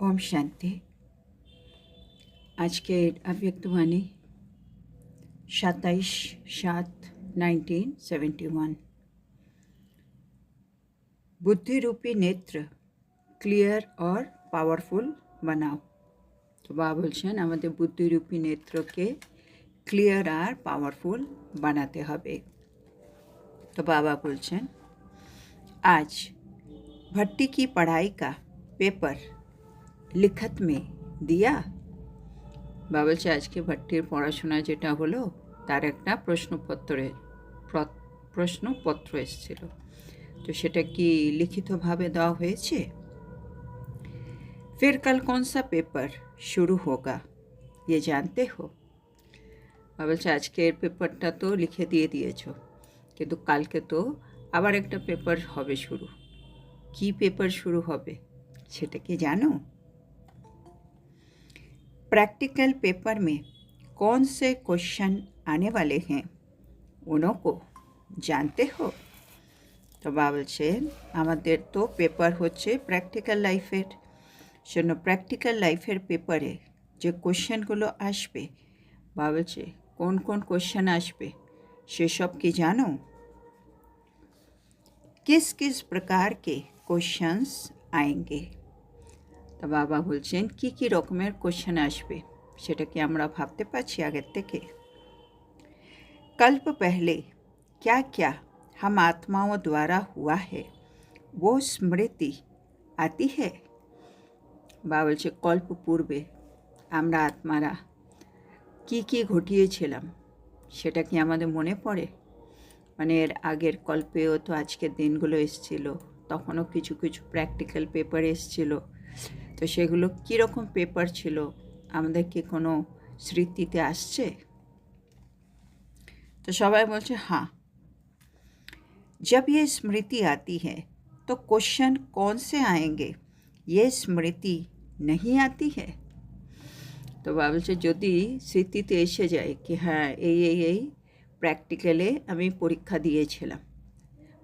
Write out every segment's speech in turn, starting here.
ওম শান্তি আজকের অব্যক্তবাণী সাতাইশ সাত নাইনটিন সেভেন্টি ওয়ান বুদ্ধিরূপী নেত্র ক্লিয়ার और পাওয়ারফুল বানাও তো বাবা বলছেন আমাদের বুদ্ধিরূপী নেত্রকে ক্লিয়ার আর পাওয়ারফুল বানাতে হবে তো বাবা বলছেন आज भट्टी की पढ़ाई का पेपर লিখত মে দিয়া বা বলছে আজকে ভট্টির পড়াশোনা যেটা হলো তার একটা প্রশ্নপত্রে প্র- প্রশ্নপত্র এসেছিল তো সেটা কি লিখিতভাবে দেওয়া হয়েছে फिर कल कौन सा पेपर शुरू होगा ये जानते हो বা বলছে আজকের পেপারটা তো লিখে দিয়ে দিয়েছো কিন্তু কালকে তো আবার একটা পেপার হবে শুরু কি পেপার শুরু হবে সেটা কি জানো प्रैक्टिकल पेपर में कौन से क्वेश्चन आने वाले हैं उन्हों को জানতে হো তো বা বলছেন আমাদের তো পেপার হচ্ছে প্র্যাকটিক্যাল লাইফের জন্য প্র্যাকটিক্যাল লাইফের পেপারে যে কোশ্চেনগুলো আসবে বা বলছে কোন কোন কোশ্চেন আসবে সেসব কি জানো किस किस प्रकार के क्वेश्चंस आएंगे তো বাবা বলছেন কি কি রকমের কোশ্চেন আসবে সেটা কি আমরা ভাবতে পারছি আগের থেকে कल्प पहले क्या क्या हम आत्माओं द्वारा हुआ है वो स्मृति आती है বা বলছে কল্প পূর্বে আমরা আত্মারা কি কি ঘটিয়েছিলাম সেটা কি আমাদের মনে পড়ে মানে এর আগের কল্পেও তো আজকের দিনগুলো এসছিল তখনও কিছু কিছু প্র্যাকটিক্যাল পেপার এসছিল তো সেগুলো কীরকম পেপার ছিল আমাদের কি কোনো স্মৃতিতে আসছে तो सवाई बोलते हाँ जब ये स्मृति आती है तो क्वेश्चन कौन से आएंगे ये स्मृति नहीं आती है তো বাবা বলছে যদি স্মৃতিতে এসে যায় কি হ্যাঁ এই এই এই প্র্যাকটিক্যালে আমি পরীক্ষা দিয়েছিলাম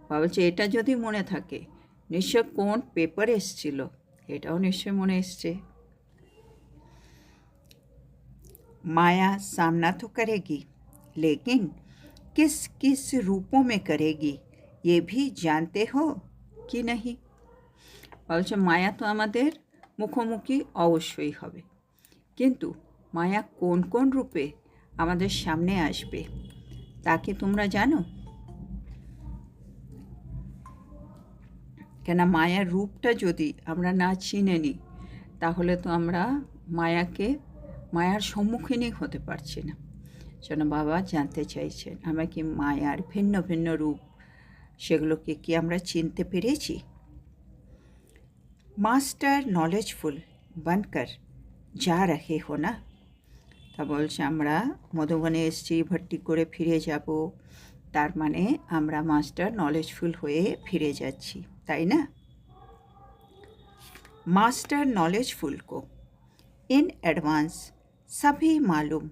বাবা বলছে এটা যদি মনে থাকে নিশ্চয় কোন পেপার এসছিল এটাও নিশ্চয় মনে এসছে माया सामना तो करेगी लेकिन किस किस रूपों में करेगी ये भी जानते हो कि नहीं বলছে মায়া তো আমাদের মুখোমুখি অবশ্যই হবে কিন্তু মায়া কোন কোন রূপে আমাদের সামনে আসবে তা কি তোমরা জানো কেন মায়ার রূপটা যদি আমরা না চিনে নিই, তাহলে তো আমরা মায়াকে, মায়ার সম্মুখীনই হতে পারছি না। যেন বাবা, জানতে চাইছেন, আমরা কি মায়ার ভিন্ন ভিন্ন রূপ সেগুলোকে কি আমরা চিনতে পেরেছি? মাস্টার নলেজফুল বানকর, যা রাখে হো না? তা বলছে, আমরা মধুবনে এসছি, ভর্তি করে ফিরে যাব। তার মানে আমরা মাস্টার নলেজফুল হয়ে ফিরে যাচ্ছি। তাই না मास्टर नॉलेजफुल को इन एडवांस सभी मालूम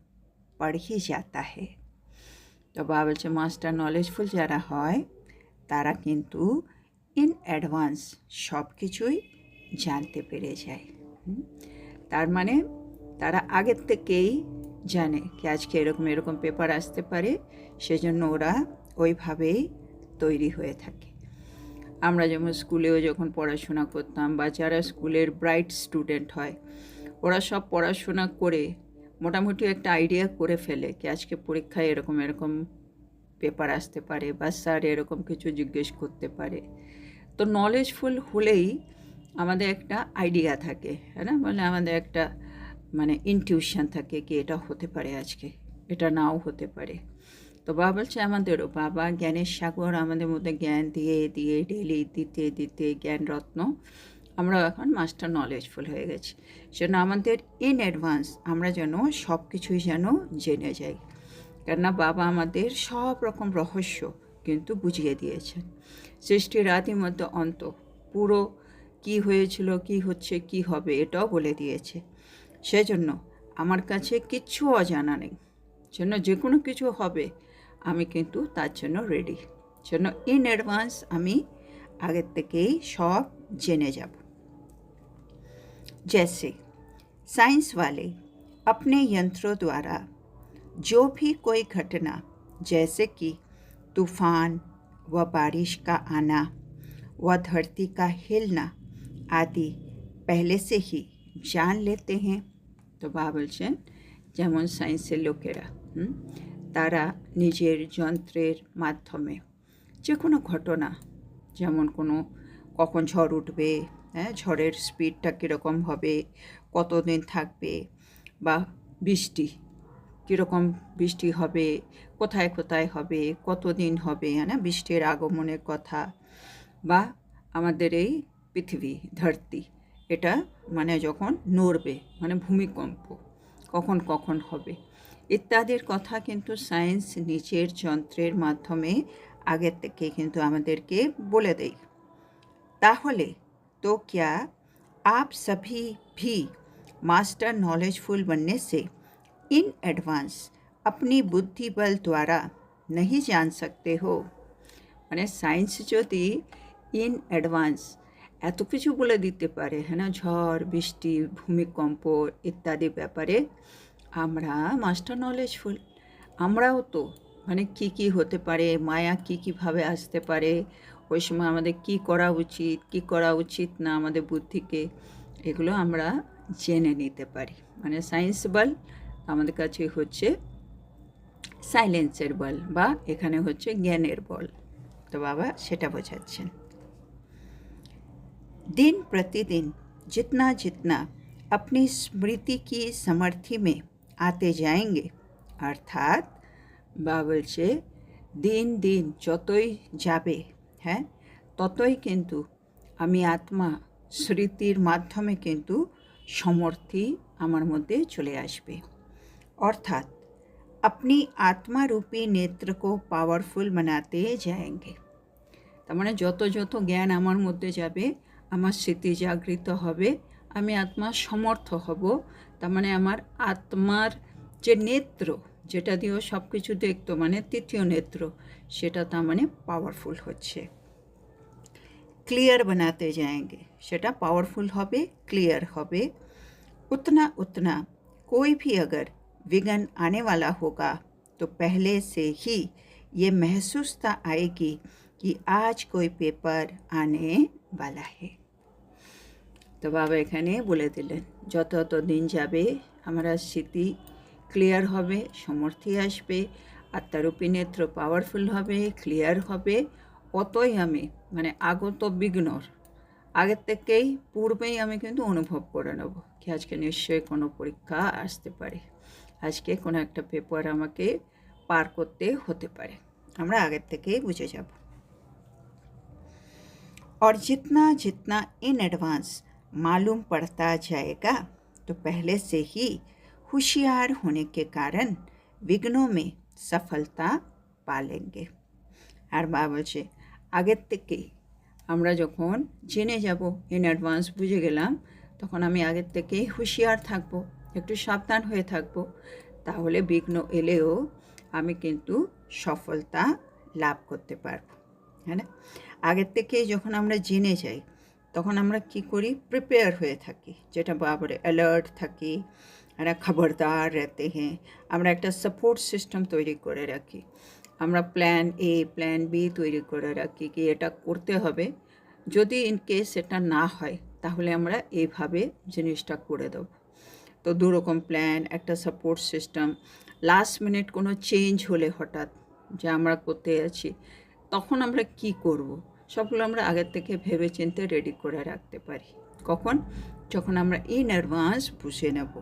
पढ़ ही जाता है তো বাবা বলছে মাস্টার নলেজফুল যারা হয় তারা কিন্তু ইন অ্যাডভান্স সব কিছুই জানতে পেরে যায় হুম? তার মানে তারা আগের থেকেই জানে কি আজকে এরকম এরকম পেপার আসতে পারে সেজন্য ওরা ওইভাবেই তৈরি হয়ে থাকে আমরা যেমন স্কুলেও যখন পড়াশোনা করতাম বা যারা স্কুলের ব্রাইট স্টুডেন্ট হয়। ওরা সব পড়াশোনা করে মোটামুটি একটা আইডিয়া করে ফেলে কি আজকে পরীক্ষায় এরকম এরকম পেপার আসতে পারে বা স্যার এরকম কিছু জিজ্ঞেস করতে পারে। তো নলেজফুল হলেই আমাদের একটা আইডিয়া থাকে হ্যাঁ না? মানে আমাদের একটা মানে ইনটিউশন থাকে কি এটা হতে পারে আজকে, এটা নাও হতে পারে। তো বাবা বলছে আমাদেরও বাবা জ্ঞানের সাগর, আমাদের মধ্যে জ্ঞান দিয়ে দিয়ে ডেলি দিতে দিতে জ্ঞান রত্ন। আমরা এখন মাস্টার নলেজফুল হয়ে গেছি। সেজন্য আমাদের ইন অ্যাডভান্স আমরা যেন সব কিছুই যেন জেনে যাই। কেননা বাবা আমাদের সব রকম রহস্য কিন্তু বুঝিয়ে দিয়েছেন। সৃষ্টির আদি মধ্যে অন্ত, পুরো কি হয়েছিল, কি হচ্ছে, কি হবে এটাও বলে দিয়েছে। সেজন্য আমার কাছে কিচ্ছু অজানা নেই। জন্য যে কোনো কিছু হবে আমি কিন্তু তার জন্য রেডি জন্য ইন অ্যাডভান্স আমি আগের থেকেই সব জেনে যাব जैसे साइंस वाले अपने यंत्रों द्वारा जो भी कोई घटना जैसे कि तूफान व बारिश का आना व धरती का हिलना आदि पहले से ही जान लेते हैं তো বা বলছেন যেমন সায়েন্সের লোকেরা হুম, তারা নিজের যন্ত্রের মাধ্যমে যে কোনো ঘটনা, যেমন কোনো কখন ঝড় উঠবে হ্যাঁ ঝড়ের স্পিডটা কীরকম হবে, কতদিন থাকবে, বা বৃষ্টি কীরকম বৃষ্টি হবে, কোথায় কোথায় হবে, কতদিন হবে হ্যাঁ বৃষ্টির আগমনের কথা, বা আমাদের এই পৃথিবী ধরতি, এটা মানে যখন নড়বে মানে ভূমিকম্প, কখন কখন হবে। ইত্যাদির কথা কিন্তু সায়েন্স নিজের যন্ত্রের মাধ্যমে আগের থেকে কিন্তু আমাদেরকে বলে দেয় তাহলে तो क्या आप सभी भी मास्टर नॉलेजफुल बनने से इन एडवांस अपनी बुद्धि बल द्वारा नहीं जान सकते हो মানে সায়েন্স যদি ইন অ্যাডভান্স এত কিছু বলে দিতে পারে হ্যাঁ না ঝড় বৃষ্টি ভূমিকম্প ইত্যাদি ব্যাপারে আমরা মাস্টার নলেজফুল আমরাও তো মানে কি কি হতে পারে মায়া কি কীভাবে আসতে পারে ওই সময় আমাদের কি করা উচিত কি করা উচিত না আমাদের বুদ্ধিকে এগুলো আমরা জেনে নিতে পারি মানে সায়েন্স বল আমাদের কাছে হচ্ছে সাইলেন্সের বল বা এখানে হচ্ছে জ্ঞানের বল তো বাবা সেটা বোঝাচ্ছেন दिन प्रतिदिन जितना जितना अपनी स्मृति की समर्थी में आते जाएंगे অর্থাৎ বা বলছে দিন দিন যতই যাবে হ্যাঁ ততই কিন্তু আমি আত্মা স্মৃতির মাধ্যমে কিন্তু সমর্থী আমার মধ্যে চলে আসবে অর্থাৎ अपनी आत्मा रूपी नेत्र को पावरफुल बनाते जाएंगे তার মানে যত যত জ্ঞান আমার মধ্যে যাবে আমার স্মৃতি জাগৃত হবে আমি আত্মার সমর্থ হব तमें आत्मार जो नेत्र जेटा दिए सबकिछ देखत मान तृत्य नेत्र से मैं पावरफुल हो क्लियर बनाते जाएँगे से पावरफुल क्लियर उतना उतना कोई भी अगर विघन आने वाला होगा तो पहले से ही ये महसूसता आएगी कि आज कोई पेपर आने वाला है। তো বাবা এখানে বলে দিলেন যত যত দিন যাবে আমরা স্মৃতি ক্লিয়ার হবে সমর্থি আসবে আত্মারূপী নেত্র পাওয়ারফুল হবে ক্লিয়ার হবে অতই আমি মানে আগত বিঘ্নর আগের থেকেই পূর্বেই আমি কিন্তু অনুভব করে নেব কি আজকে নিশ্চয়ই কোনো পরীক্ষা আসতে পারে আজকে কোনো একটা পেপার আমাকে পার করতে হতে পারে আমরা আগের থেকেই বুঝে যাব और जितना जितना इन एडवांस मालूम पड़ता जाएगा तो पहले से ही होशियार होने के कारण विघ्नों में सफलता पा लेंगे আর বা বলছে আগের থেকেই আমরা যখন জেনে যাব ইন অ্যাডভান্স বুঝে গেলাম তখন আমি আগের থেকেই হুঁশিয়ার থাকবো একটু সাবধান হয়ে থাকবো তাহলে বিঘ্ন এলেও আমি কিন্তু সফলতা লাভ করতে পারবো হ্যাঁ না আগের থেকেই যখন আমরা জেনে যাই তখন আমরা কি করি? প্রিপেয়ার হয়ে থাকি। যেটা বাবারে অ্যালার্ট থাকি একটা খবরদার রেতে হ্যাঁ আমরা একটা সাপোর্ট সিস্টেম তৈরি করে রাখি। আমরা প্ল্যান এ প্ল্যান বি তৈরি করে রাখি কি এটা করতে হবে। যদি ইন কেস এটা না হয়, তাহলে আমরা এইভাবে জিনিসটা করে দেবো। তো দুরকম প্ল্যান একটা সাপোর্ট সিস্টেম লাস্ট মিনিট কোনো চেঞ্জ হলে হঠাৎ যে আমরা করতে আছি তখন আমরা কি করব? সবগুলো আমরা আগের থেকে ভেবে চিনতে রেডি করে রাখতে পারি কখন যখন আমরা ইন অ্যাডভান্স বুঝে নেব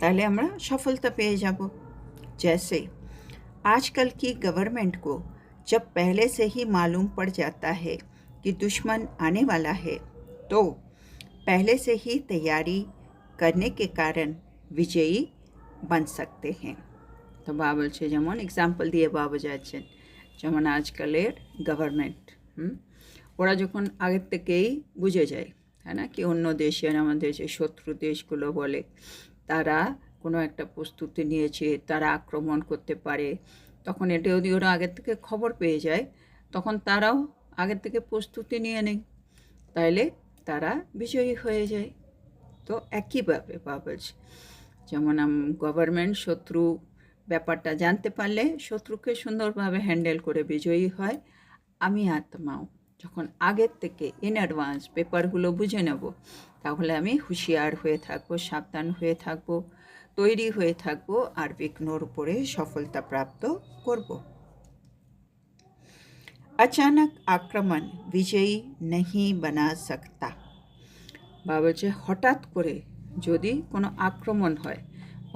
তাহলে আমরা সফলতা পেয়ে যাব जैसे आजकल की गवर्नमेंट को जब पहले से ही मालूम पड़ जाता है कि दुश्मन आने वाला है तो पहले से ही तैयारी करने के कारण विजयी बन सकते हैं তো বা বলছে যেমন এক্সাম্পল দিয়ে বা বোঝাচ্ছেন যেমন আজকালের গভর্নমেন্ট হুম? ওরা যখন আগের থেকেই বুঝে যায় হ্যাঁ না? কি অন্য দেশের আমাদের যে শত্রু দেশগুলো বলে, তারা কোনো একটা প্রস্তুতি নিয়েছে, তারা আক্রমণ করতে পারে, তখন এটা যদি ওরা আগের থেকে খবর পেয়ে যায়, তখন তারাও আগের থেকে প্রস্তুতি নিয়ে নেয়, তাইলে তারা বিজয়ী হয়ে যায়। তো একইভাবে বাবলস যেমন গভর্নমেন্ট শত্রু ব্যাপারটা জানতে পারলে শত্রুকে সুন্দরভাবে হ্যান্ডেল করে বিজয়ী হয় আমি আত্মাও যখন আগের থেকে ইন অ্যাডভান্স পেপারগুলো বুঝে নেব তাহলে আমি হুঁশিয়ার হয়ে থাকবো সাবধান হয়ে থাকবো তৈরি হয়ে থাকবো আর বিঘ্নর উপরে সফলতা প্রাপ্ত করব अचानक आक्रमण বিজয়ী नहीं बना सकता বা বলছে হঠাৎ করে যদি কোনো আক্রমণ হয়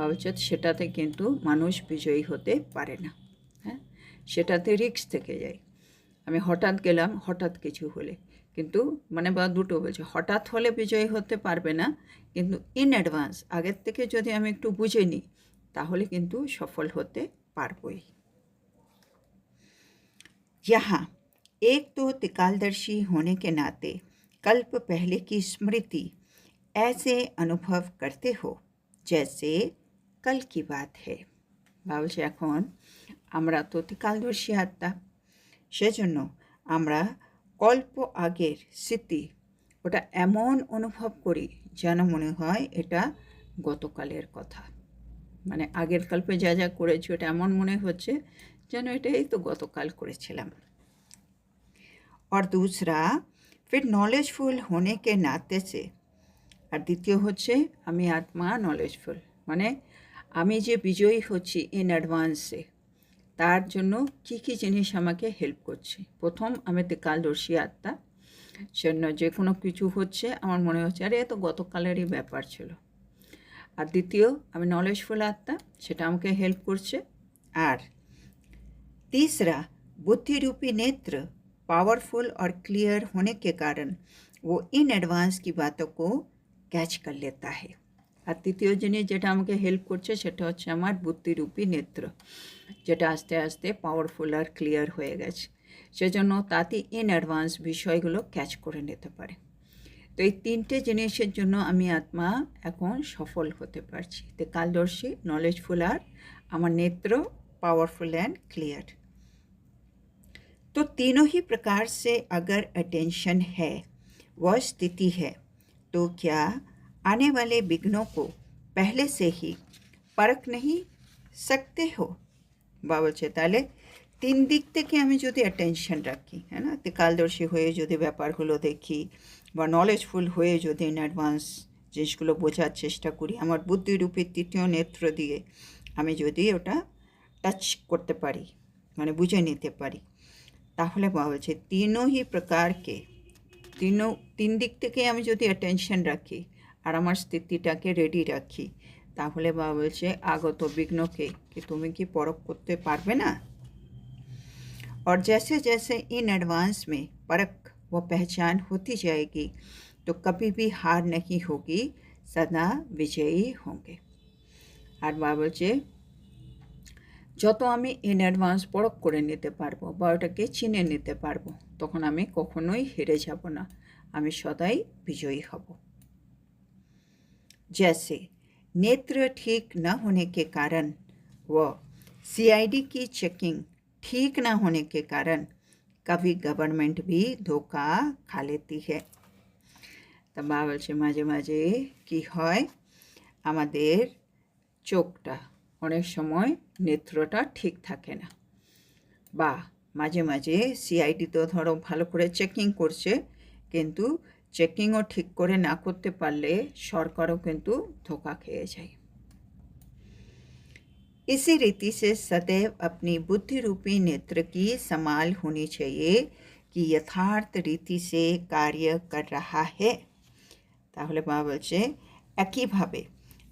বা বলছে সেটাতে কিন্তু মানুষ বিজয়ী হতে পারে না হ্যাঁ সেটাতে রিস্ক থেকে যায় আমি হঠাৎ গেলাম হঠাৎ কিছু হলে কিন্তু মানে বা দুটো বলছে হঠাৎ হলে বিজয়ী হতে পারবে না কিন্তু ইন অ্যাডভান্স আগের থেকে যদি আমি একটু বুঝে নিই তাহলে কিন্তু সফল হতে পারবই यहाँ एक तो तिकालदर्शी होने के नाते कल्प पहले की स्मृति ऐसे अनुभव करते हो जैसे कल की बात है ভাবছে এখন আমরা তো তিকালদর্শী আত্মা সেজন্য আমরা কল্প আগের স্মৃতি ওটা এমন অনুভব করি যেন মনে হয় এটা গতকালের কথা মানে আগের কল্পে যা যা করেছি ওটা এমন মনে হচ্ছে যেন এটাই তো গতকাল করেছিলাম और दूसरा फिर नॉलेजफुल होने के नाते से আর দ্বিতীয় হচ্ছে আমি আত্মা নলেজফুল মানে আমি যে বিজয়ী হচ্ছি ইন অ্যাডভান্সে তার জন্য কি কি জিনিস আমাকে হেল্প করছে প্রথম আমি তো কালদর্শী আত্মা সেজন্য যে কোনো কিছু হচ্ছে আমার মনে হচ্ছে আরে এ তো গতকালেরই ব্যাপার ছিল আর দ্বিতীয় আমি নলেজফুল আত্মা সেটা আমাকে হেল্প করছে আর तीसरा बुद्धि रूपी नेत्र पावरफुल और क्लियर होने के कारण वो इन एडवांस की बातों को ক্যাচ कर लेता है আর তৃতীয় জিনিস যেটা আমাকে হেল্প করছে সেটা হচ্ছে আমার বুদ্ধিরূপী নেত্র যেটা আস্তে আস্তে পাওয়ারফুল আর ক্লিয়ার হয়ে গেছে সেজন্য তাতে ইন অ্যাডভান্স বিষয়গুলো ক্যাচ করে নিতে পারে তো এই তিনটে জিনিসের জন্য আমি আত্মা এখন সফল হতে পারছি তো কালদর্শী নলেজফুল আর আমার নেত্র पावरफुल एंड क्लियर तो तीनों ही प्रकार से अगर अटेंशन है वह स्थिति है तो क्या आने वाले विघ्नों को पहले से ही परख नहीं सकते हो বা বলছে তাহলে তিন দিক থেকে আমি যদি অ্যাটেনশন রাখি হ্যাঁ না কালদর্শী হয়ে যদি ব্যাপারগুলো দেখি বা নলেজফুল হয়ে যদি ইন অ্যাডভান্স জিনিসগুলো বোঝার চেষ্টা করি আমার বুদ্ধিরূপী তৃতীয় নেত্র দিয়ে আমি যদি ওটা টাচ করতে পারি মানে বুঝে নিতে পারি তাহলে বাবা বলছে তিনও হি প্রকারকে তিনও তিন দিক থেকে আমি যদি অ্যাটেনশন রাখি আর আমার স্থিতিটাকে রেডি রাখি তাহলে বাবা বলছে আগত বিঘ্নকে কি তুমি কি পরখ করতে পারবে না और जैसे जैसे इन एडवांस में परख व पहचान होती जाएगी तो कभी भी हार नहीं होगी सदा विजयी होंगे আর বাবা বলছে যত আমি ইন অ্যাডভান্স পরখ করে নিতে পারবো বা ওটাকে চিনে নিতে পারবো তখন আমি কখনোই হেরে যাব না আমি সদাই বিজয়ী হব जैसे नेत्र ठीक न होने के कारण व सीआईडी की चेकिंग ठीक न होने के कारण कभी गवर्नमेंट भी धोखा खा लेती है তা মা বলছে মাঝে মাঝে কি হয় আমাদের চোখটা অনেক সময় নেত্রটা ঠিক থাকে না বা মাঝে মাঝে সিআইডি তো ধরো ভালো করে চেকিং করছে কিন্তু চেকিংও ঠিক করে না করতে পারলে সরকারও কিন্তু ধোকা খেয়ে যায় इसी रीति से सदैव अपनी बुद्धि रूपी नेत्र की संभाल होनी चाहिए कि यथार्थ रीति से कार्य कर रहा है তাহলে মা বলছে একইভাবে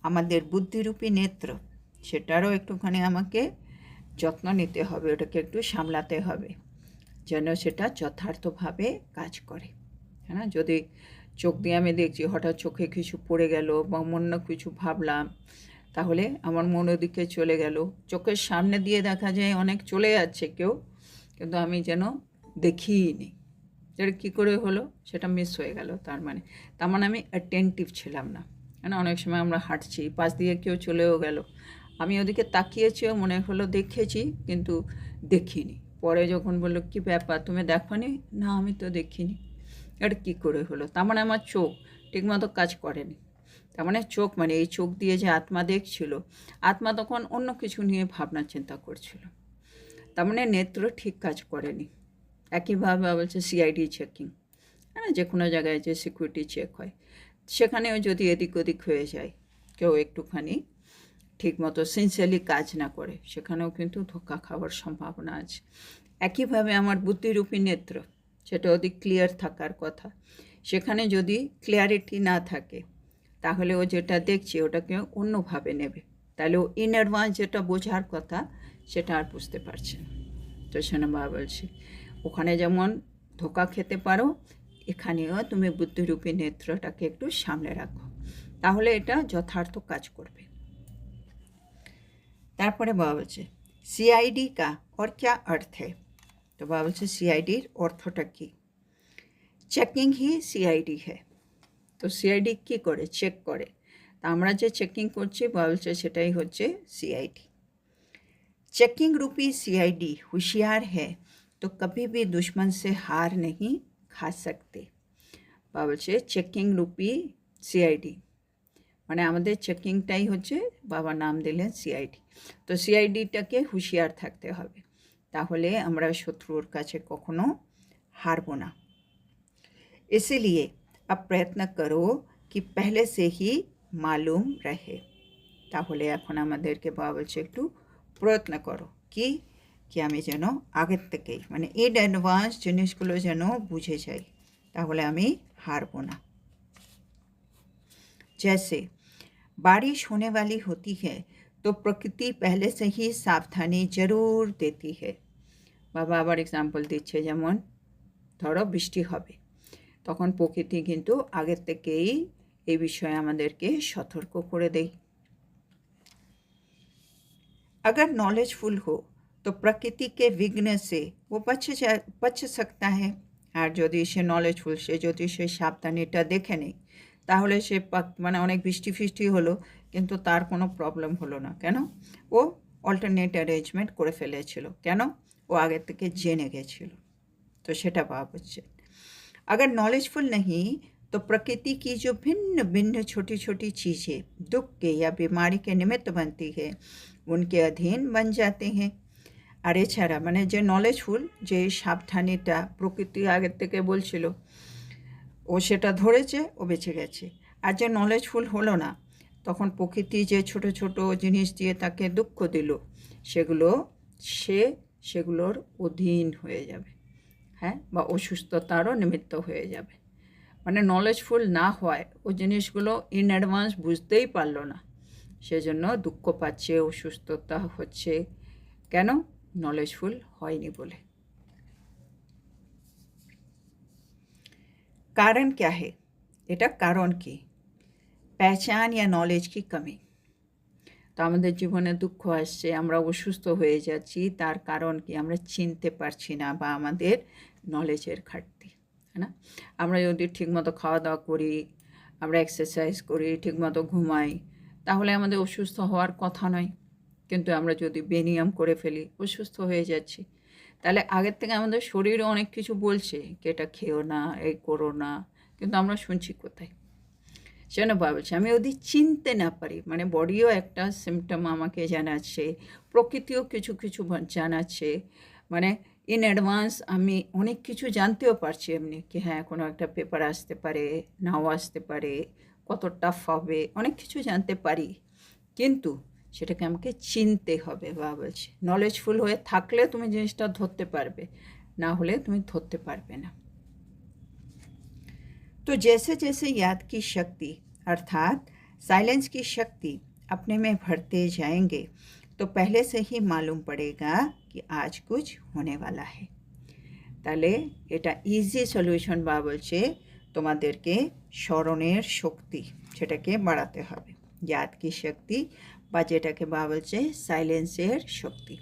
আমাদের বুদ্ধিরূপী নেত্র সেটারও একটুখানি আমাকে যত্ন নিতে হবে ওটাকে একটু সামলাতে হবে যেন সেটা যথার্থভাবে কাজ করে হ্যাঁ যদি চোখ দিয়ে আমি দেখছি হঠাৎ চোখে কিছু পড়ে গেল বা অন্য কিছু ভাবলাম তাহলে আমার মন ওদিকে চলে গেল চোখের সামনে দিয়ে দেখা যায় অনেক চলে যাচ্ছে কেউ কিন্তু আমি যেন দেখিই নি যেটা কী করে হলো সেটা মিস হয়ে গেল তার মানে তার মানে আমি অ্যাটেন্টিভ ছিলাম না মানে অনেক সময় আমরা হাঁটছি পাশ দিয়ে কেউ চলেও গেল আমি ওদিকে তাকিয়েছিও মনে হলো দেখেছি কিন্তু দেখিনি পরে যখন বলল কী ব্যাপার তুমি দেখো নি না আমি তো দেখিনি এটা কী করে হলো? তার মানে আমার চোখ ঠিকমতো কাজ করেনি। তার মানে চোখ মানে এই চোখ দিয়ে যে আত্মা দেখছিল, আত্মা তখন অন্য কিছু নিয়ে ভাবনা চিন্তা করছিল। তার মানে নেত্র ঠিক কাজ করেনি। একইভাবে বলছে সিআইডি চেকিং হ্যাঁ যে কোনো জায়গায় যে সিকিউরিটি চেক হয়। সেখানেও যদি এদিক ওদিক হয়ে যায়, কেউ একটুখানি ঠিকমতো সিনসিয়ারলি কাজ না করে, সেখানেও কিন্তু ধোকা খাওয়ার সম্ভাবনা আছে। একইভাবে আমার বুদ্ধিরূপী নেত্র সেটা অধিক ক্লিয়ার থাকার কথা। সেখানে যদি ক্লিয়ারিটি না থাকে, তাহলে ও যেটা দেখছে ওটাকে অন্যভাবে নেবে। তাহলে ও ইন অ্যাডভান্স যেটা বোঝার কথা, সেটা আর বুঝতে পারছে না। তো সেনা বাবা বলছে, ওখানে যেমন ধোকা খেতে পারো, এখানেও তুমি বুদ্ধিরূপী নেত্রটাকে একটু সামলে রাখো। তাহলে এটা যথার্থ কাজ করবে। তারপরে বাবা বলছে সিআইডি কা? ওর অর্থ है তো বাবা বলছে সিআইডির অর্থটা কি চেকিং হি সিআইডি হে তো সিআইডি কী করে চেক করে তা আমরা যে চেকিং করছি বাবা বলছে সেটাই হচ্ছে সিআইডি चेकिंग रूपी सीआईडी होशियार है तो कभी भी दुश्मन से हार नहीं खा सकते বা বলছে চেকিং রূপী সিআইডি মানে আমাদের চেকিংটাই হচ্ছে বাবা নাম দিলেন সিআইডি তো সিআইডিটাকে হুঁশিয়ার থাকতে হবে তাহলে আমরা শত্রুর কাছে কখনো হারব না इसीलिए अब प्रयत्न करो कि पहले से ही मालूम रहे তাহলে এখন আমাদেরকে বাবা বলছে একটু প্রয়ত্ন করো কি কি আমি যেন আগের থেকেই মানে ইন অ্যাডভান্স জিনিসগুলো যেন বুঝে যাই তাহলে আমি हारबो ना जैसे बारिश होने वाली होती है तो प्रकृति पहले से ही सावधानी जरूर देती है বাবা আবার এক্সাম্পল দিচ্ছে যেমন ধরো বৃষ্টি হবে তখন প্রকৃতি কিন্তু আগের থেকেই এই বিষয়ে আমাদেরকে সতর্ক করে দেয় अगर नॉलेजफुल हो तो प्रकृति के विघ्न से वो बच जा बच सकता है আর যদি সে নলেজফুল সে যদি সে সাবধানীটা দেখে নেই তাহলে সে মানে অনেক বৃষ্টি ফিষ্টি হলো কিন্তু তার কোনো প্রবলেম হলো না কেন ও অল্টারনেট অ্যারেঞ্জমেন্ট করে ফেলেছিল কেন ও আগের থেকে জেনে গেছিল তো সেটা ভাব হচ্ছে अगर नॉलेजफुल नहीं तो प्रकृति की जो भिन्न भिन्न छोटी छोटी चीज़ें दुख के या बीमारी के निमित्त बनती है उनके अधीन बन जाते हैं আর এছাড়া মানে যে নলেজফুল যে সাবধানীটা প্রকৃতি আগের থেকে বলছিল ও সেটা ধরেছে, ও বেঁচে গেছে। আর যে নলেজফুল হলো না, তখন প্রকৃতি যে ছোট ছোট জিনিস দিয়ে তাকে দুঃখ দিল, সেগুলো সে, সেগুলোর অধীন হয়ে যাবে। হ্যাঁ? বা অসুস্থতারও নিমিত্ত হয়ে যাবে। মানে নলেজফুল না হওয়ায় ও জিনিসগুলো ইন অ্যাডভান্স বুঝতেই পারল না। সেজন্য দুঃখ পাচ্ছে, অসুস্থতা হচ্ছে। কেন? নলেজফুল হয়নি বলে। কারণ क्या है এটা কারণ কি পেহচান ইয়া নলেজ কি কমি তো আমাদের জীবনে দুঃখ আসছে আমরা অসুস্থ হয়ে যাচ্ছি তার কারণ কি আমরা চিনতে পারছি না বা আমাদের নলেজের ঘাটতি হ্যাঁ না আমরা যদি ঠিকমতো খাওয়া দাওয়া করি আমরা এক্সারসাইজ করি ঠিকমতো ঘুমাই তাহলে আমাদের অসুস্থ হওয়ার কথা নয় কিন্তু আমরা যদি বেনিয়াম করে ফেলি অসুস্থ হয়ে যাচ্ছি তাহলে আগের থেকে আমাদের শরীরও অনেক কিছু বলছে কি এটা খেও না, এই করো না, কিন্তু আমরা শুনছি কোথায়? সেজন্য বলছি, আমি যদি চিনতে না পারি মানে বডিও একটা সিমটম আমাকে জানাচ্ছে, প্রকৃতিও কিছু কিছু জানাচ্ছে মানে ইন অ্যাডভান্স আমি অনেক কিছু জানতেও পারছি এমনি কি হ্যাঁ কোনো একটা পেপার আসতে পারে, নাও আসতে পারে, কত টাফ হবে, অনেক কিছু জানতে পারি। কিন্তু সেটাকে আমাকে চিনতে হবে বা বলছে নলেজফুল হয়ে থাকলে তুমি জিনিসটা ধরতে পারবে না হলে তুমি ধরতে পারবে না तो जैसे जैसे याद की शक्ति अर्थात साइलेंस की शक्ति अपने में भरते जाएंगे तो पहले से ही मालूम पड़ेगा कि आज कुछ होने वाला है তাহলে এটা ইজি সলিউশন বা বলছে তোমাদেরকে স্মরণের শক্তি সেটাকে বাড়াতে হবে ইয়াদ কি শক্তি বা যেটাকে বা বলছে সাইলেন্সের শক্তি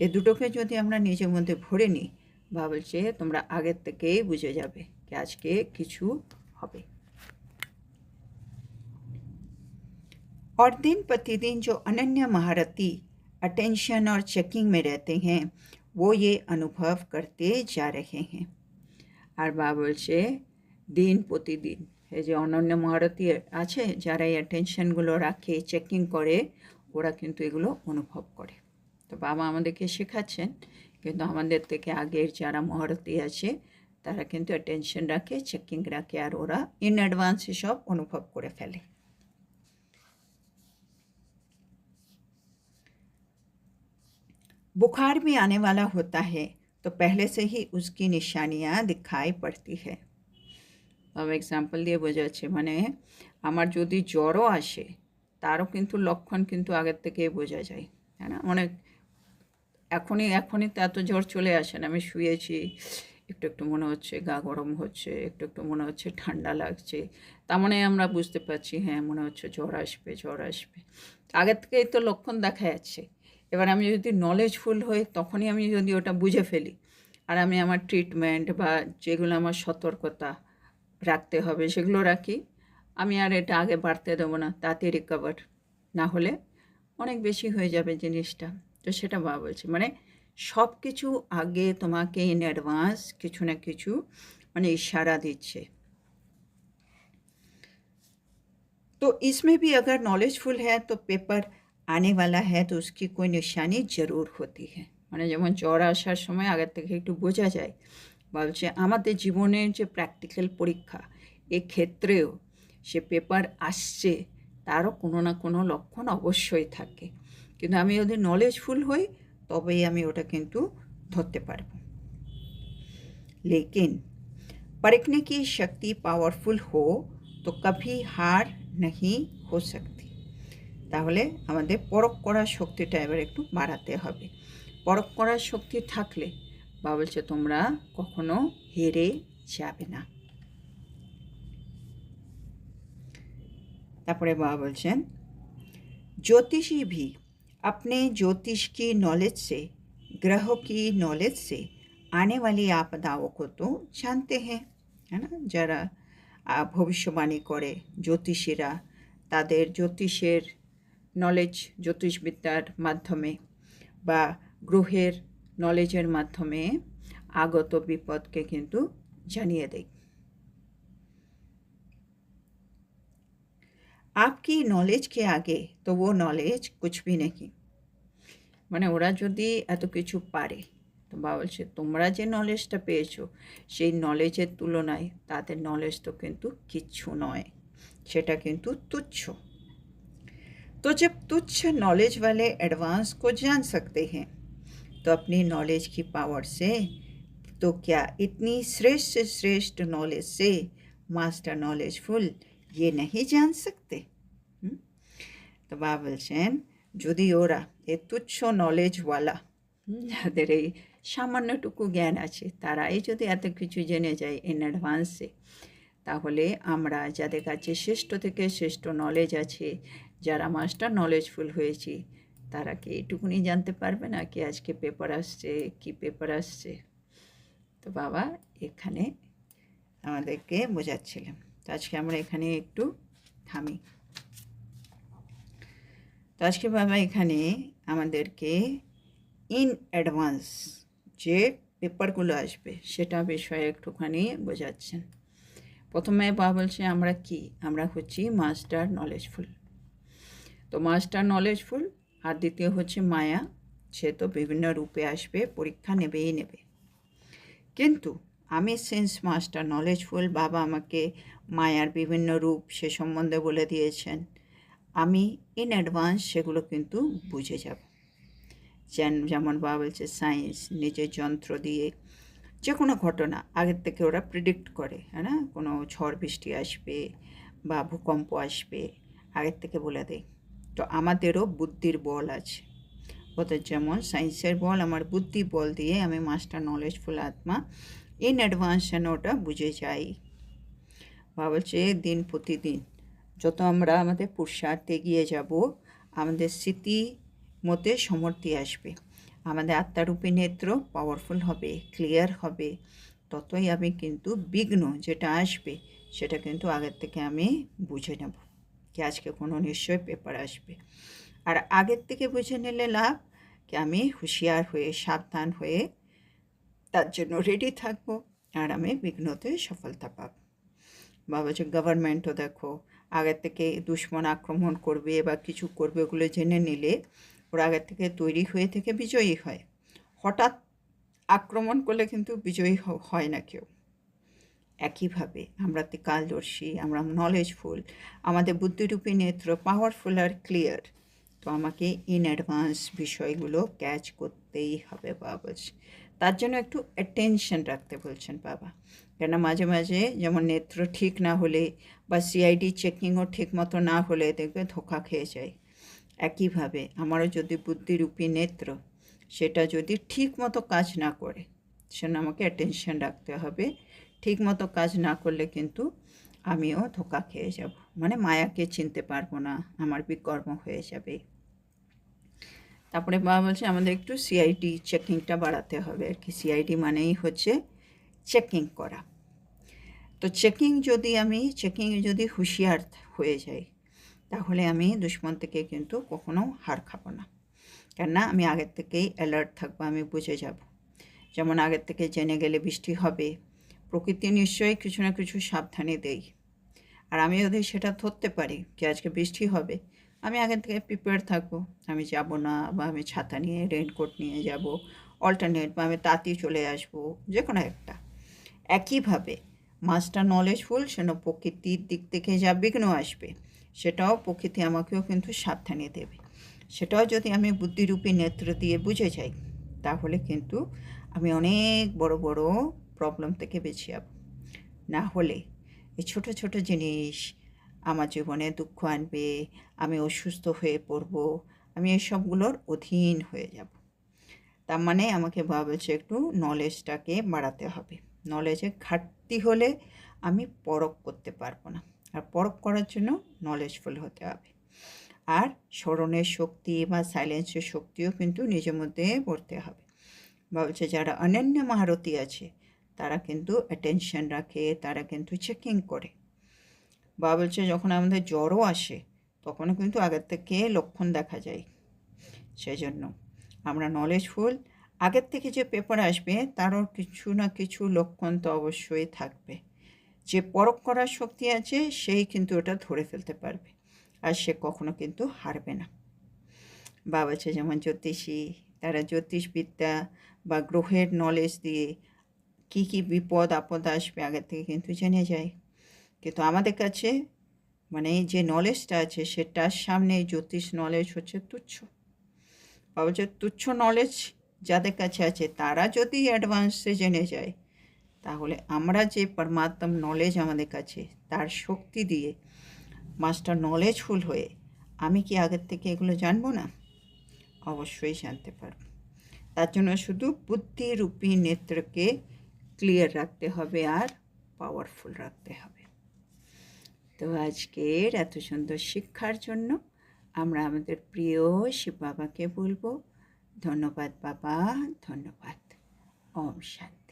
এ দুটোকে যদি আমরা নিজের মধ্যে ভরে নিই বা বলছে তোমরা আগের থেকেই বুঝে যাবে কি আজকে কিছু হবে और दिन प्रतिदिन जो अनन्य महारती अटेंशन और चेकिंग में रहते हैं वो ये अनुभव करते जा रहे हैं আর বা বলছে দিন প্রতিদিন এই যে অনন্য মহারতী আছে যারা এই অ্যাটেনশনগুলো রাখে চেকিং করে ওরা কিন্তু এগুলো অনুভব করে তো বাবা আমাদেরকে শেখাচ্ছেন কিন্তু আমাদের থেকে আগের যারা মহারতী আছে তারা কিন্তু অ্যাটেনশন রাখে চেকিং রাখে আর ওরা ইন অ্যাডভান্স সব অনুভব করে ফেলে बुखार भी आने वाला होता है तो पहले से ही उसकी निशानियाँ दिखाई पड़ती है अब এক্সাম্পল দিয়ে বোঝাচ্ছে মানে আমার যদি জ্বরও আসে, তারও কিন্তু লক্ষণ কিন্তু আগের থেকেই বোঝা যায়, তাই না? অনেক এখনই এখনই তো এত জ্বর চলে আসে না। আমি শুয়েছি, একটু একটু মনে হচ্ছে গা গরম হচ্ছে, একটু একটু মনে হচ্ছে ঠান্ডা লাগছে, তার মানে আমরা বুঝতে পারছি হ্যাঁ মনে হচ্ছে জ্বর আসবে জ্বর আসবে। আগের থেকেই তো লক্ষণ দেখা যাচ্ছে। এবার আমি যদি নলেজফুল হই, তখনই আমি যদি ওটা বুঝে ফেলি, আর আমি আমার ট্রিটমেন্ট বা যেগুলো আমার সতর্কতা রাখতে হবে সেগুলো রাখি আমি আর এটা আগে বাড়তে দেবো না তাতে রিকভার না হলে অনেক বেশি হয়ে যাবে জিনিসটা তো সেটা বাবা বলছে মানে সব কিছু আগে তোমাকে ইন অ্যাডভান্স কিছু না কিছু মানে इशारा দিচ্ছে तो इसमें भी अगर नॉलेजफुल है तो पेपर आने वाला है तो उसकी कोई निशानी ज़रूर होती है মানে যেমন জ্বর আসার সময় আগের থেকে একটু বোঝা যায় বলছে আমাদের জীবনের যে প্র্যাকটিক্যাল পরীক্ষা এক্ষেত্রেও সে পেপার আসছে তারও কোনো না কোনো লক্ষণ অবশ্যই থাকে কিন্তু আমি যদি নলেজফুল হই তবেই আমি ওটা কিন্তু ধরতে পারব लेकिन परखने की शक्ति पावरफुल हो तो कभी हार नहीं हो सकती তাহলে আমাদের পরখ করার শক্তিটা এবার একটু বাড়াতে হবে পরখ করার শক্তি থাকলে বা বলছে তোমরা কখনো হেরে যাবে না তারপরে বাবা বলছেন ज्योतिषी भी अपने ज्योतिष की नॉलेज से ग्रहों की नॉलेज से आने वाली आपदाओं को तो जानते हैं है ना যারা আহ, ভবিষ্যবাণী করে জ্যোতিষীরা তাদের জ্যোতিষের নলেজ জ্যোতিষবিদ্যার মাধ্যমে বা গ্রহের নলেজের মাধ্যমে আগত বিপদকে কিন্তু জানিয়ে দেয় आपकी नॉलेज के आगे तो वो नॉलेज कुछ भी नहीं মানে ওরা যদি এত কিছু পারে তো বাবা বলছে তোমরা যে নলেজটা পেয়েছো সেই নলেজের তুলনায় তাদের নলেজ তো কিন্তু কিচ্ছু নয় সেটা কিন্তু তুচ্ছ तो जब तुच्छ नॉलेज वाले एडवांस को जान सकते हैं तो अपनी नॉलेज की पावर से तो क्या इतनी श्रेष्ठ से श्रेष्ठ नॉलेज से मास्टर नॉलेजफुल ये नहीं जान सकते হুম? তো বাবা বলছেন যদি ওরা এ তুচ্ছ নলেজওয়ালা হুম, যাদের এই সামান্যটুকু জ্ঞান আছে তারাই যদি এত কিছু জেনে যায় ইন অ্যাডভান্সে তাহলে আমরা যাদের কাছে শ্রেষ্ঠ থেকে শ্রেষ্ঠ নলেজ আছে যারা মাস্টার নলেজফুল হয়েছি তারা কি এটুকুনি জানতে পারবে না কি আজকে পেপার আসছে, কি পেপার আসছে? তো বাবা এখানে আমাদেরকে বোঝাচ্ছিলেন। তো আজকে আমরা এখানে একটু থামি। তো আজকে বাবা এখানে আমাদেরকে ইন অ্যাডভান্স যে পেপারগুলো আসবে সেটা বিষয়ে একটুখানি বোঝাচ্ছেন। প্রথমে বাবা বলছে, আমরা কি? আমরা হচ্ছি মাস্টার নলেজফুল তো মাস্টার নলেজফুল আর দ্বিতীয় হচ্ছে মায়া। সে তো বিভিন্ন রূপে আসবে, পরীক্ষা নেবেই নেবে। কিন্তু আমি সেন্স মাস্টার নলেজফুল বাবা আমাকে মায়ার বিভিন্ন রূপ সে সম্বন্ধে বলে দিয়েছেন। আমি ইন অ্যাডভান্স সেগুলো কিন্তু বুঝে যাব। যেন, যেমন বাবা বলছে সায়েন্স নিজের যন্ত্র দিয়ে যে কোনো ঘটনা আগের থেকে ওরা প্রিডিক্ট করে হ্যাঁ কোনো ঝড় বৃষ্টি আসবে বা ভূকম্প আসবে, আগের থেকে বলে দেয়। তো আমাদেরও বুদ্ধির বল আছে। ওদের যেমন সায়েন্সের বল, আমার বুদ্ধি বল দিয়ে আমি মাস্টার নলেজফুল আত্মা ইন অ্যাডভান্স যেন ওটা বুঝে যাই। বা বলছে দিন প্রতিদিন যত আমরা আমাদের পুরুষার্থে এগিয়ে যাব, আমাদের স্মৃতি মতে সমর্থি আসবে। আমাদের আত্মারূপী নেত্র পাওয়ারফুল হবে ক্লিয়ার হবে। ততই আমি কিন্তু বিঘ্ন যেটা আসবে, সেটা কিন্তু আগের থেকে আমি বুঝে নেব। কি আজকে কোনো নিশ্চয় পেপার আসবে। আর আগের থেকে বুঝে নিলে লাভ কি আমি হুঁশিয়ার হয়ে, সাবধান হয়ে তার জন্য রেডি থাকব আর আমি বিঘ্নতে সফলতা পাব। বা বলছে গভর্নমেন্টও দেখো, আগের থেকে দুশ্মন আক্রমণ করবে বা কিছু করবে ওগুলো জেনে নিলে ওরা আগের থেকে তৈরি হয়ে থেকে বিজয়ী হয়। হঠাৎ আক্রমণ করলে কিন্তু বিজয়ী হয় না কেউ। একইভাবে, আমরা কালদর্শী আমরা নলেজফুল আমাদের বুদ্ধিরূপী নেত্র পাওয়ারফুল আর ক্লিয়ার তো আমাকে ইন অ্যাডভান্স বিষয়গুলো ক্যাচ করতেই হবে বাবা তার জন্য একটু অ্যাটেনশন রাখতে বলছেন বাবা। কেন মাঝে মাঝে যেমন নেত্র ঠিক না হলে বা সিআইডি চেকিংও ঠিক মতো না হলে দেখবে ধোকা খেয়ে যায়। একইভাবে আমারও যদি বুদ্ধিরূপী নেত্র, সেটা যদি ঠিক মতো কাজ না করে সেটা আমাকে অ্যাটেনশন রাখতে হবে। ঠিক মতো কাজ না করলে কিন্তু আমিও ধোকা খেয়ে যাব। মানে মায়াকে চিনতে পারব না, আমার বিকর্ম হয়ে যাবে। তারপরে বাবা বলছে, আমাদের একটু সিআইডি চেকিংটা বাড়াতে হবে আর কি। সিআইডি মানেই হচ্ছে চেকিং করা। তো চেকিং যদি আমি চেকিং যদি হুঁশিয়ার হয়ে যাই, তাহলে আমি দুশ্মন থেকে কিন্তু কখনো হার খাব না। কেননা আমি আগের থেকেই অ্যালার্ট থাকব, আমি বুঝে যাব। যেমন আগের থেকে জেনে গেলে বৃষ্টি হবে প্রকৃতি নিশ্চয়ই কিছু না কিছু সাবধানে দেই। আর আমি যদি সেটা ধরতে পারি যে আজকে বৃষ্টি হবে, আমি আগের থেকে প্রিপেয়ার থাকব। আমি যাব না বা আমি ছাতা নিয়ে রেনকোট নিয়ে যাব অল্টারনেট বা আমি তাঁতি চলে আসব, যে কোনো একটা। একইভাবে মাছটা নলেজফুল সেন প্রকৃতির দিক থেকে যা বিঘ্ন আসবে, সেটাও প্রকৃতি আমাকেও কিন্তু সাবধানে দেবে। সেটাও যদি আমি বুদ্ধিরূপী নেত্র দিয়ে বুঝে যাই, তাহলে কিন্তু আমি অনেক বড় বড় প্রবলেম থেকে বেঁচে যাব। না হলে এই ছোট ছোট জিনিস আমার জীবনে দুঃখ আনবে, আমি অসুস্থ হয়ে পড়ব, আমি এসবগুলোর অধীন হয়ে যাব। তার মানে আমাকে বলছে একটু নলেজটাকে বাড়াতে হবে। নলেজে ঘাটতি হলে আমি পরখ করতে পারব না। আর পরখ করার জন্য নলেজফুল হতে হবে। আর স্মরণের শক্তি বা সাইলেন্সের শক্তিও কিন্তু নিজের মধ্যে পড়তে হবে। বা বলছে যারা অনন্য মহারতী আছে তারা কিন্তু অ্যাটেনশন রাখে, তারা কিন্তু চেকিং করে। বা বলছে, যখন আমাদের জ্বরও আসে, তখনও কিন্তু আগের থেকে লক্ষণ দেখা যায়। সেই জন্য আমরা নলেজফুল আগের থেকে যে পেপার আসবে, তারও কিছু না কিছু লক্ষণ তো অবশ্যই থাকবে। যে পরখ করার শক্তি আছে, সেই কিন্তু ওটা ধরে ফেলতে পারবে। আর সে কখনো কিন্তু হারবে না। বাবা আছে যেমন জ্যোতিষী, তারা জ্যোতিষবিদ্যা বা গ্রহের নলেজ দিয়ে কি কি বিপদ আপদ আসবে আগের থেকে কিন্তু জেনে যায়। কিন্তু আমাদের কাছে মানে যে নলেজটা আছে, সেটার সামনে জ্যোতিষ নলেজ হচ্ছে তুচ্ছ। যে তুচ্ছ নলেজ যাদের কাছে আছে, তারা যদি অ্যাডভান্সে জেনে যায়, তাহলে আমরা যে পরমাত্ম নলেজ আমাদের কাছে, তার শক্তি দিয়ে মাস্টার নলেজফুল হয়ে আমি কি আগের থেকে এগুলো জানব না? অবশ্যই জানতে পারব। তার জন্য শুধু বুদ্ধিরূপী নেত্রকে ক্লিয়ার রাখতে হবে আর পাওয়ারফুল রাখতে হবে। তো আজকের এত সুন্দর শিক্ষার জন্য আমরা আমাদের প্রিয় শিব বাবাকে বলব, ধন্যবাদ বাবা, ধন্যবাদ। ওম শান্তি।